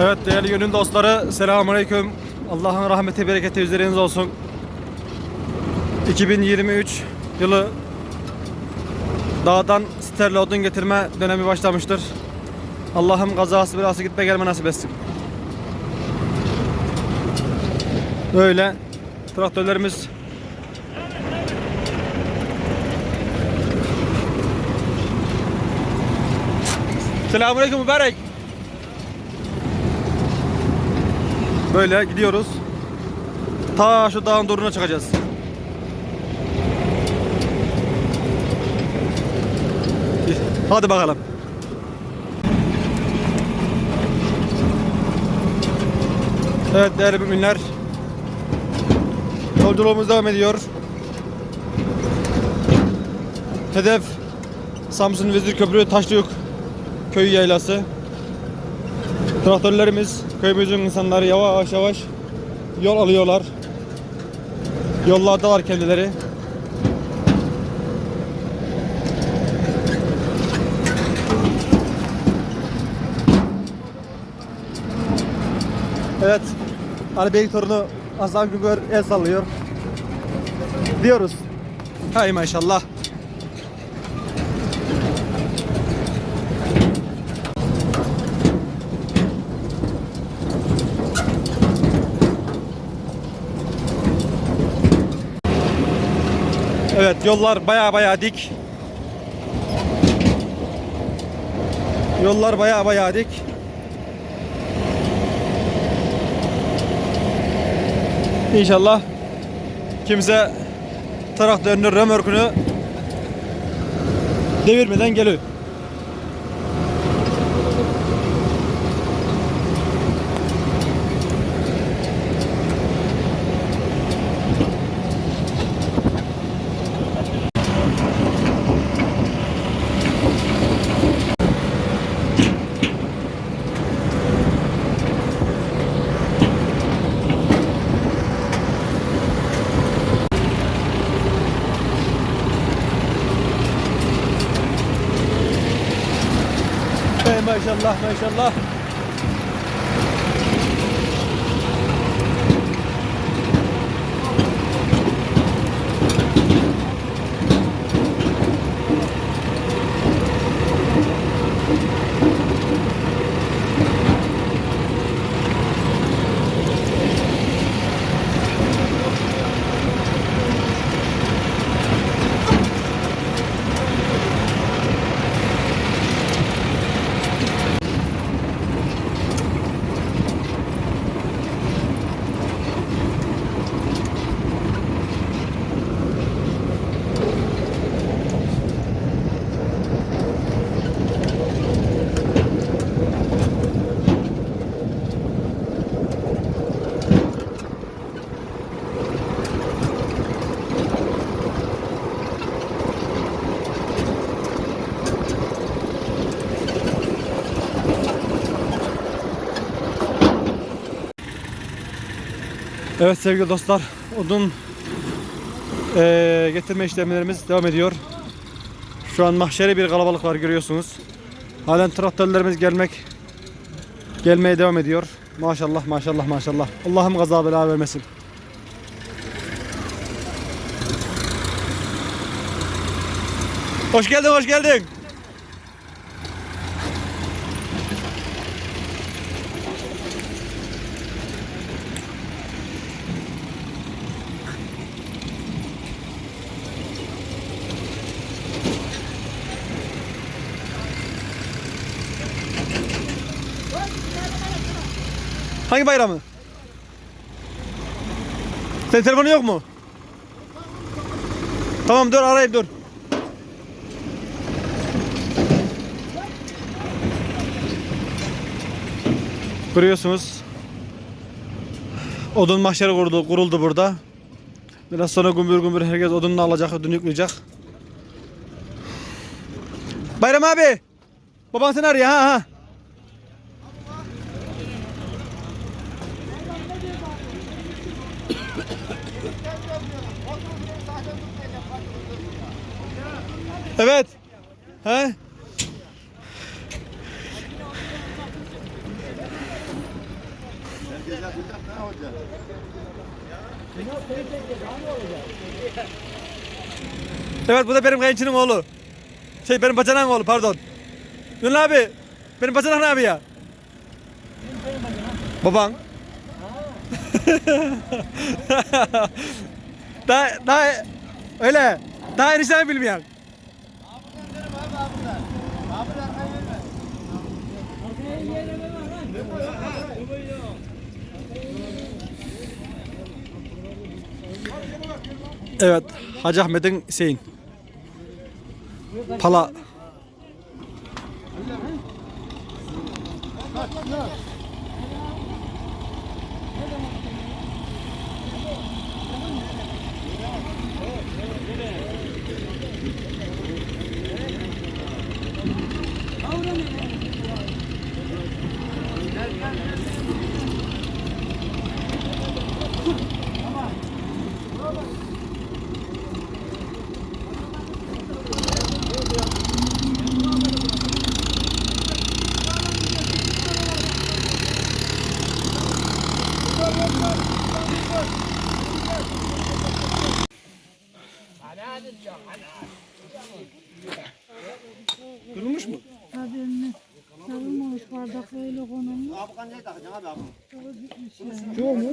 Evet değerli gönül dostları selamünaleyküm. Allah'ın rahmeti bereketi üzerinize olsun. 2023 yılı dağdan sterli odun getirme dönemi başlamıştır. Allah'ım kazası belası gitme gelme nasip etsin. Böyle traktörlerimiz Selamünaleyküm mübarek. Böyle gidiyoruz. Ta şu dağın duruna çıkacağız. Hadi bakalım. Evet değerli müminler. Yolculuğumuz devam ediyor. Hedef Samsun Vezir Köprü Taşlıyık köyü yaylası. Traktörlerimiz, köyümüzün insanları yavaş yavaş yol alıyorlar. Yollardalar kendileri. Evet, Ali Bey torunu Hasan Güngör el sallıyor. Diyoruz. Hay maşallah. Evet yollar baya baya dik. Yollar baya baya dik. İnşallah kimse traktörünü, römörkünü devirmeden geliyor. Maşallah maşallah. Evet sevgili dostlar, odun eee, getirme işlemlerimiz devam ediyor. Şu an mahşeri bir kalabalık var görüyorsunuz. Halen traktörlerimiz gelmek gelmeye devam ediyor. Maşallah maşallah maşallah. Allah'ım gaza bela vermesin. Hoş geldin, hoş geldin. Hangi bayramı? Senin telefonun yok mu? Tamam dur arayayım dur. Görüyorsunuz. Odun mahşeri kuruldu, kuruldu burada. Biraz sonra gümbür gümbür herkes odununu alacak, odun yükleyecek. Bayram abi. Baban seni arıyor ha ha. Evet. He? Evet bu da benim kayınçının oğlu. Şey benim bacanağın oğlu pardon. Ünlü abi. Benim bacanak abi ya. Baban. daha, daha öyle. Daha eniştemi bilmiyorum. Evet, Hacı Ahmet'in Hüseyin. Pala. Kırılmış mı? Bardak öyle konulmuş. Abi kan ne takacaksın abi abi? Sonra gitmiş yani. Çok mu?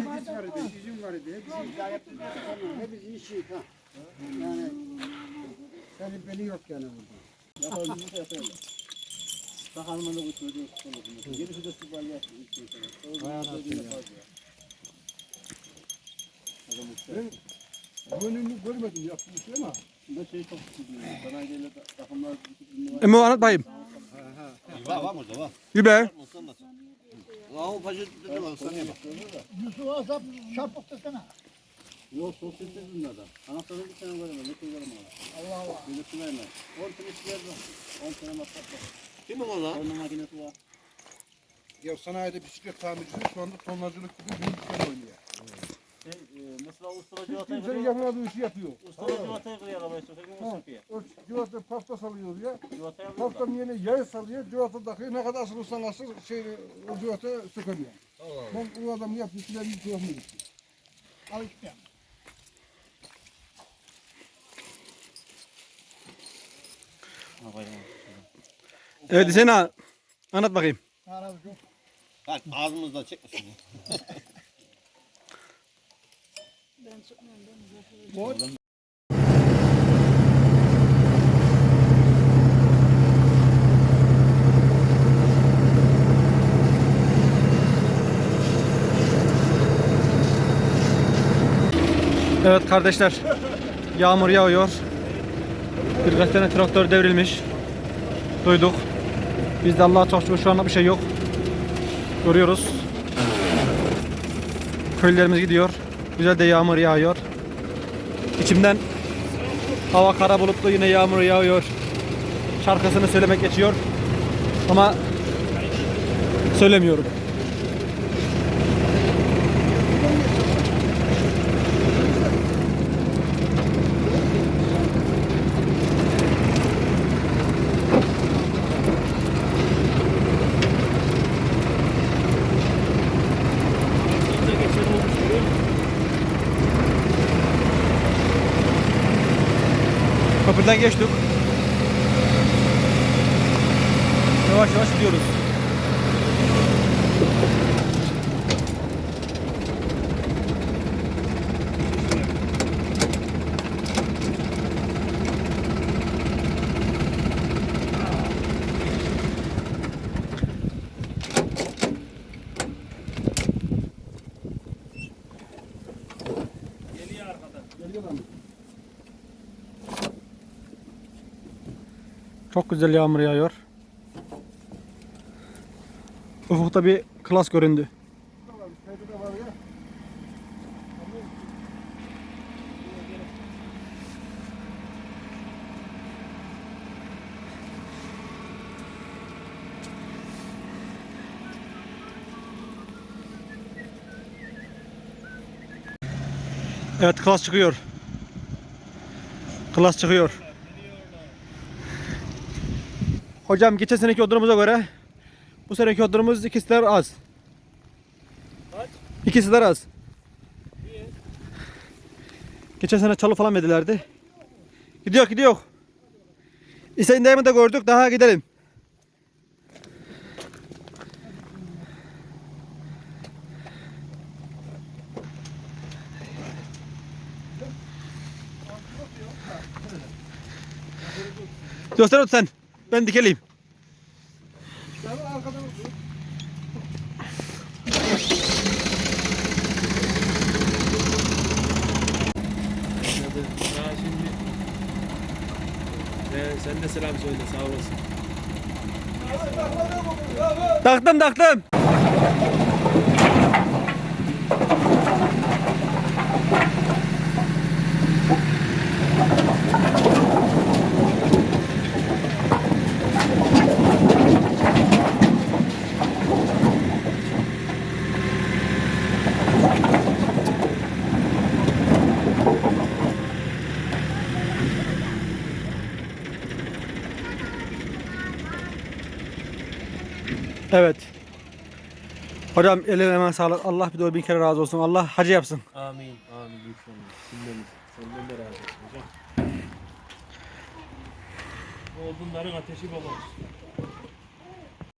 Bizim var idi. Bizim daha yaptık. Hepsi işi ha. Yani seni beni yok yani burada. Yapalım bir şey söyle. Sakalımı da uçurdu. Gerisi de su balya. Gönlünü görmedim yapmış ama Bu şey çok sıkıntı. Bana gelir takımlar Emo anlat bayım. Var var burada var. Yübe. Lavabo pacı dedi var. Sana bak. Yusuf Azap çarpık desene. Yok sosyete bunlarda. Anahtarı bir tane var ne koyarım abi. Allah Allah. Bir su verme. 10 tane su verme. 10 tane masraf var. Kim o lan? Onun makinesi var. Ya sanayide bisiklet tamircisi şu anda tonlacılık gibi bir işler oynuyor. Şey, e, mesela usta civatayı Kimsenin kırıyor. yapmadığı işi yapıyor. Usta civatayı kırıyor arabayı sokakta mı sokuyor? O civata pasta salıyor ya. Civatayı alıyor da. Pastanın yerine yay salıyor. Civata takıyor. Ne kadar asılırsan asıl şey, o civata sökemiyor. Ben o adamı yaptığı tuhaf mı gitti? Al işte. Evet Hüseyin Anlat bakayım. Bak ağzımızda çekmesin. Evet kardeşler. Yağmur yağıyor. Birkaç tane traktör devrilmiş. Duyduk. Bizde Allah'a çok şükür şu anda bir şey yok. Görüyoruz. Köylerimiz gidiyor. Güzel de yağmur yağıyor. İçimden hava kara bulutlu yine yağmur yağıyor. Şarkısını söylemek geçiyor. Ama söylemiyorum. Köprüden geçtik. Yavaş yavaş gidiyoruz. Çok güzel yağmur yağıyor. Ufukta bir klas göründü. Evet klas çıkıyor. Klas çıkıyor. Hocam geçen seneki odunumuza göre bu seneki odunumuz ikisiler az. İkisi de az. Geçen sene çalı falan verdilerdi. Gidiyor gidiyor. İsteyin dayımı da gördük daha gidelim. Göster otur sen. Ben dikeleyim. Daha şimdi Ee, sen de selam söyle sağ olasın. Taktım taktım. Evet. Hocam eline hemen sağlık. Allah bir de bin kere razı olsun. Allah hacı yapsın. Amin. Amin inşallah. Sizden, senden de razı olsun hocam. Odunların ateşi babamız.